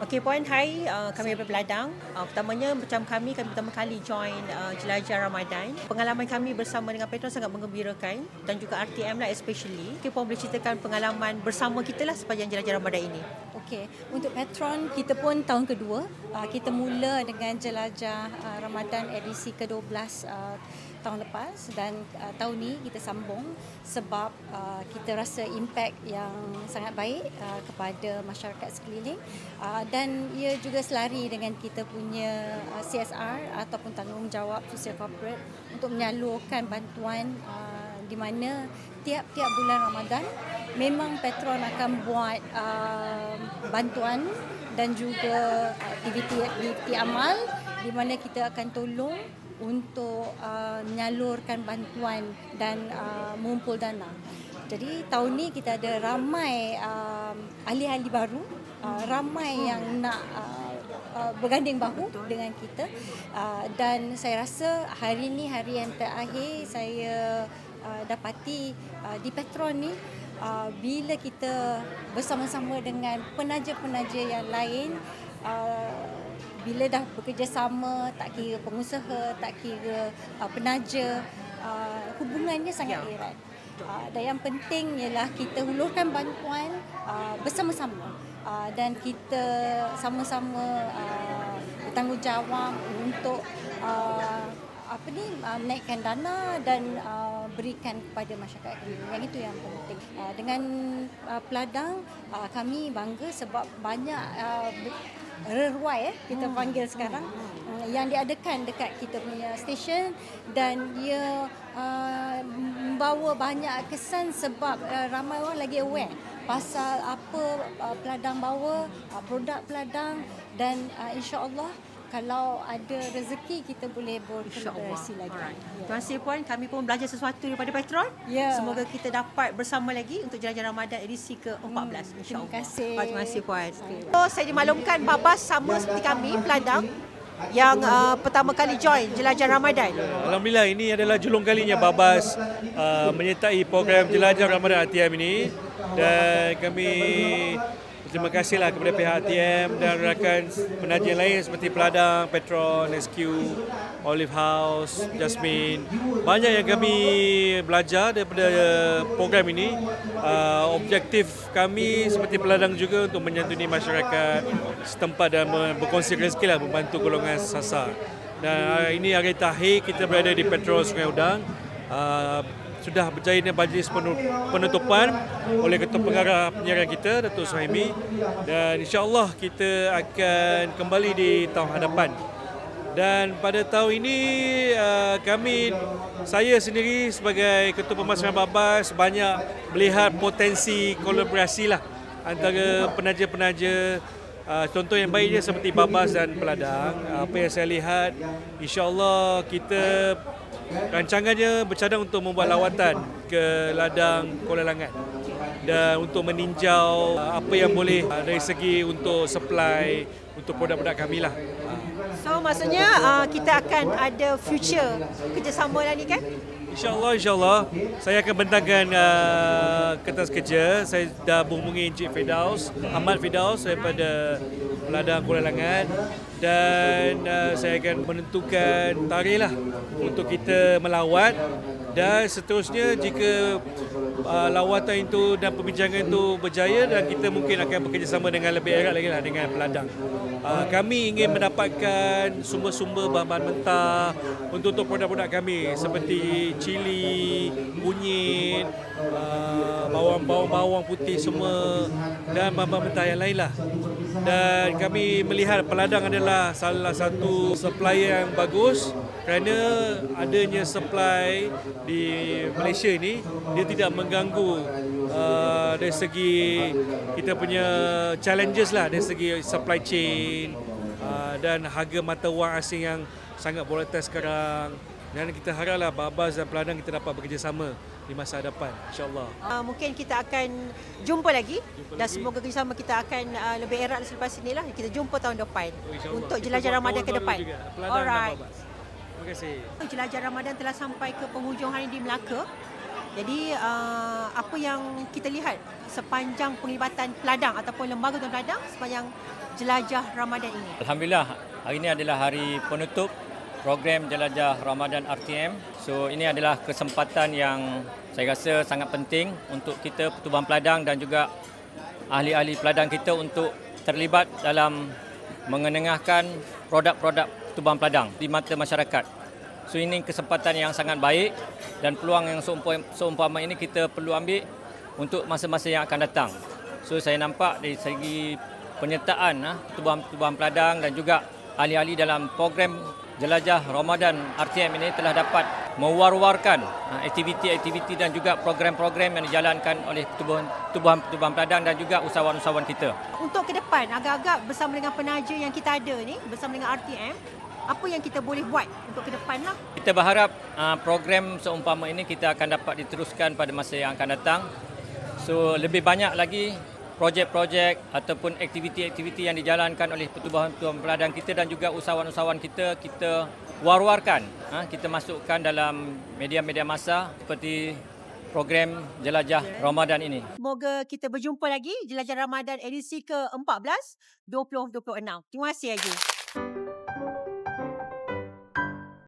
Okey Puan, hai. Uh, kami dari Peladang. Uh, pertamanya macam kami, kami pertama kali join uh, Jelajah Ramadan. Pengalaman kami bersama dengan Petron sangat mengembirakan dan juga RTM lah especially. Okey Puan boleh ceritakan pengalaman bersama kita lah sepanjang Jelajah Ramadan ini. Okey, untuk Petron kita pun tahun kedua. Uh, kita mula dengan Jelajah uh, Ramadan edisi ke-12 uh, tahun lepas dan uh, tahun ni kita sambung sebab uh, kita rasa impact yang sangat baik uh, kepada masyarakat sekeliling. Uh, dan ia juga selari dengan kita punya uh, CSR ataupun tanggungjawab sosial corporate untuk menyalurkan bantuan uh, di mana tiap-tiap bulan Ramadan memang Petron akan buat uh, bantuan dan juga aktiviti-aktiviti amal di mana kita akan tolong untuk uh, menyalurkan bantuan dan uh, mengumpul dana. Jadi tahun ni kita ada ramai uh, ahli-ahli baru, uh, ramai yang nak uh, uh, berganding bahu dengan kita. Uh, dan saya rasa hari ni hari yang terakhir saya uh, dapati uh, di Petron ni uh, bila kita bersama-sama dengan penaja-penaja yang lain uh, bila dah bekerjasama tak kira pengusaha tak kira uh, penaja uh, hubungannya sangat Ya. erat uh, dan yang penting ialah kita hulurkan bantuan uh, bersama-sama uh, dan kita sama-sama uh, bertanggungjawab untuk uh, apa ni uh, menaikkan dana dan uh, berikan kepada masyarakat ini. Yang itu yang penting. Uh, dengan uh, peladang uh, kami bangga sebab banyak uh, reruai eh kita panggil sekarang. Uh, yang diadakan dekat kita punya stesen dan dia uh, membawa banyak kesan sebab uh, ramai orang lagi aware pasal apa uh, peladang bawa uh, produk peladang dan uh, insya-Allah kalau ada rezeki kita boleh berkolaborasi lagi. Alright. Ya. Terima kasih Puan. Kami pun belajar sesuatu daripada Petron. Ya. Semoga kita dapat bersama lagi untuk Jelajah Ramadan edisi ke-14 Hmm, insya-Allah. terima kasih. Oh, terima kasih Puan. Okey. So, saya dimaklumkan Babas sama seperti kami Peladang yang uh, pertama kali join Jelajah Ramadan. Alhamdulillah ini adalah julung kalinya Babas uh, menyertai program Jelajah Ramadan ATM ini dan kami terima kasihlah kepada pihak ATM dan rakan penaja lain seperti Peladang, Petron, SQ, Olive House, Jasmine. Banyak yang kami belajar daripada program ini. Uh, objektif kami seperti Peladang juga untuk menyantuni masyarakat setempat dan berkongsi rezeki lah membantu golongan sasar. Dan hari ini hari terakhir kita berada di Petrol Sungai Udang. Uh, sudah berjaya majlis penu- penutupan oleh Ketua Pengarah Penyiaran kita Datuk Suhaimi dan insya-Allah kita akan kembali di tahun hadapan. Dan pada tahun ini uh, kami saya sendiri sebagai Ketua Pemasaran Babas banyak melihat potensi kolaborasi lah antara penaja-penaja Uh, contoh yang baiknya seperti Babas dan Peladang. Apa yang saya lihat, insya-Allah kita rancangannya bercadang untuk membuat lawatan ke ladang Kuala Langat dan untuk meninjau uh, apa yang boleh uh, dari segi untuk supply untuk produk-produk kami lah. So maksudnya uh, kita akan ada future kerjasama ni kan? InsyaAllah, insyaAllah. Saya akan bentangkan uh, kertas kerja. Saya dah menghubungi Encik Firdaus, Ahmad Firdaus daripada Peladang Kuala Langat dan uh, saya akan menentukan tarikh lah untuk kita melawat. Dan seterusnya jika uh, lawatan itu dan perbincangan itu berjaya dan kita mungkin akan bekerjasama dengan lebih erat lagi lah dengan Peladang. Uh, kami ingin mendapatkan sumber-sumber bahan-bahan mentah untuk, untuk produk-produk kami seperti cili, kunyit, uh, bawang-bawang putih semua dan bahan-bahan mentah yang lain lah. Dan kami melihat Peladang adalah salah satu supplier yang bagus kerana adanya supply di Malaysia ini dia tidak mengganggu uh, dari segi kita punya challenges lah dari segi supply chain uh, dan harga mata wang asing yang sangat volatile sekarang dan kita haraplah Babas dan Peladang kita dapat bekerjasama di masa hadapan insyaallah Uh, mungkin kita akan jumpa lagi Jumpa dan lagi. semoga kerjasama kita akan uh, lebih erat selepas ini lah. Kita jumpa tahun depan Oh, untuk jelajah Ramadan ke depan. Alright. Babas. terima kasih Jelajah Ramadan telah sampai ke penghujung hari di Melaka. Jadi uh, apa yang kita lihat sepanjang penglibatan peladang ataupun lembaga tuan peladang sepanjang jelajah Ramadan ini? Alhamdulillah, hari ini adalah hari penutup program Jelajah Ramadan RTM. So ini adalah kesempatan yang saya rasa sangat penting untuk kita pertubuhan peladang dan juga ahli-ahli peladang kita untuk terlibat dalam mengenengahkan produk-produk pertubuhan peladang di mata masyarakat. So ini kesempatan yang sangat baik dan peluang yang seumpama, ini kita perlu ambil untuk masa-masa yang akan datang. So saya nampak dari segi penyertaan ah, pertubuhan-pertubuhan peladang dan juga ahli-ahli dalam program Jelajah Ramadan RTM ini telah dapat mewar-warkan ah, aktiviti-aktiviti dan juga program-program yang dijalankan oleh pertubuhan-pertubuhan peladang dan juga usahawan-usahawan kita. Untuk ke depan, agak-agak bersama dengan penaja yang kita ada ni, bersama dengan RTM, apa yang kita boleh buat untuk ke depan lah? Kita berharap uh, program seumpama ini kita akan dapat diteruskan pada masa yang akan datang. So lebih banyak lagi projek-projek ataupun aktiviti-aktiviti yang dijalankan oleh pertubuhan-pertubuhan peladang kita dan juga usahawan-usahawan kita kita war-warkan. Ha, kita masukkan dalam media-media masa seperti program Jelajah Ramadan ini. Semoga kita berjumpa lagi Jelajah Ramadan edisi ke-14 2026. Terima kasih Haji.